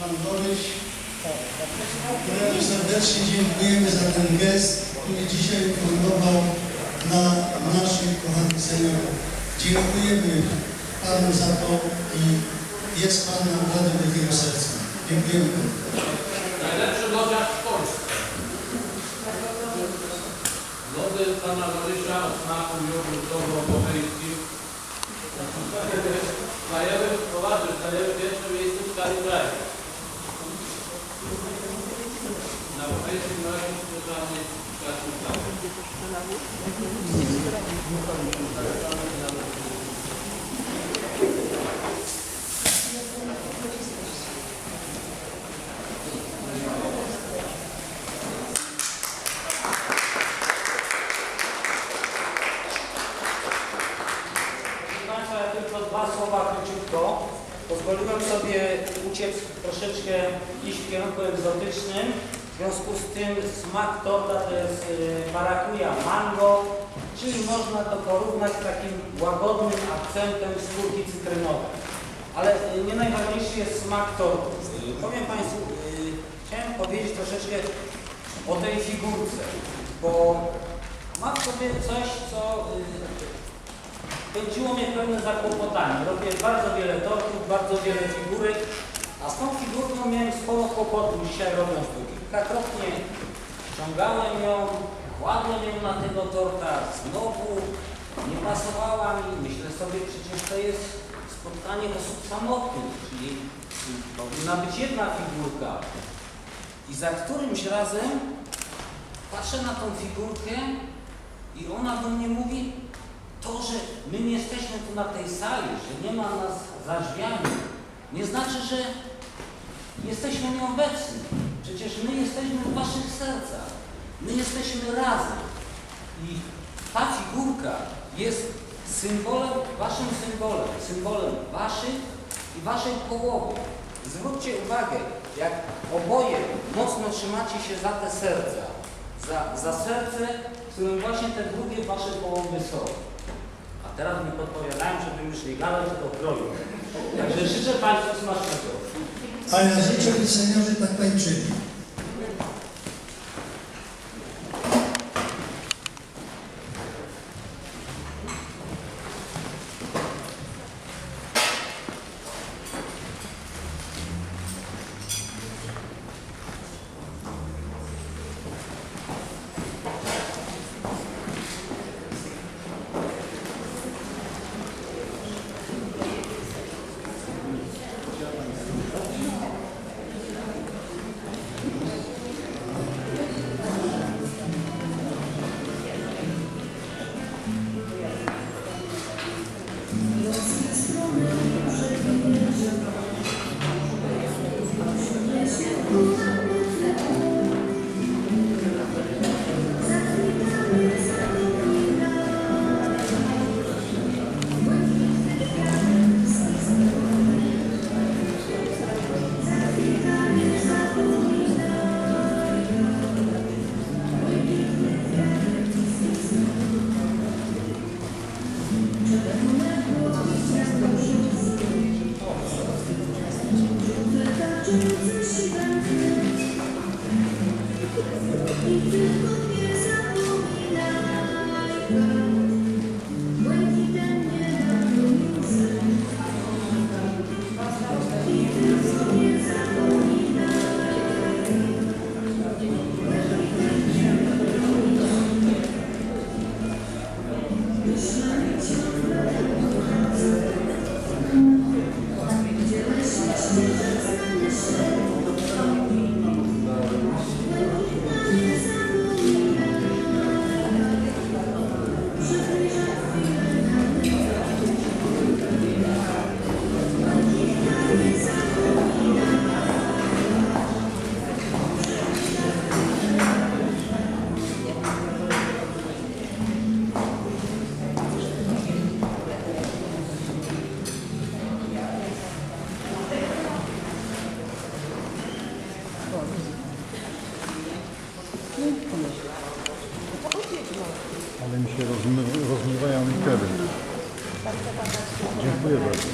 Pan Boryś. Któremu serdecznie dziękujemy za ten gest, który dzisiaj ufundował dla naszych kochanych seniorów. Dziękujemy Panu za to i jest Pan naprawdę wielkiego serca. Dziękujemy Panu. Najlepszy lodziarz w Polsce. Lody pana Borysia o smaku jogurtowo-bohejskim. Stajemy, poważnie, stajemy w pierwszym miejscu w skali kraju. Pozwoliłem sobie uciec troszeczkę iść w kierunku egzotycznym. W związku z tym smak torta to jest y, marakuja mango, czyli można to porównać z takim łagodnym akcentem skórki cytrynowej. Ale y, nie najważniejszy jest smak tortu. Y, Powiem Państwu, y, chciałem powiedzieć troszeczkę o tej figurce, bo ma w sobie coś, co y, Pędziło mnie pewne zakłopotanie. Robię bardzo wiele tortów, bardzo wiele figurek, a z tą figurką miałem sporo kłopotów dzisiaj robiąc to. Kilkakrotnie ściągałem ją, kładłem ją na tego torta, znowu nie pasowała mi. Myślę sobie, przecież to jest spotkanie osób samotnych, czyli powinna być jedna figurka. I za którymś razem patrzę na tą figurkę i ona do mnie mówi, to, że my nie jesteśmy tu na tej sali, że nie ma nas za drzwiami, nie znaczy, że jesteśmy nieobecni. Przecież my jesteśmy w waszych sercach. My jesteśmy razem. I ta figurka jest symbolem, waszym symbolem, symbolem waszych i waszej połowy. Zwróćcie uwagę, jak oboje mocno trzymacie się za te serca, za, za serce, w którym właśnie te drugie wasze połowy są. A teraz mi podpowiadają, żebym już nie gadał, tylko kroju. Także życzę Państwu smacznego. A ja życzę, by seniorzy tak tańczyli. Ale mi się rozmy, rozmywają litery. Dziękuję bardzo.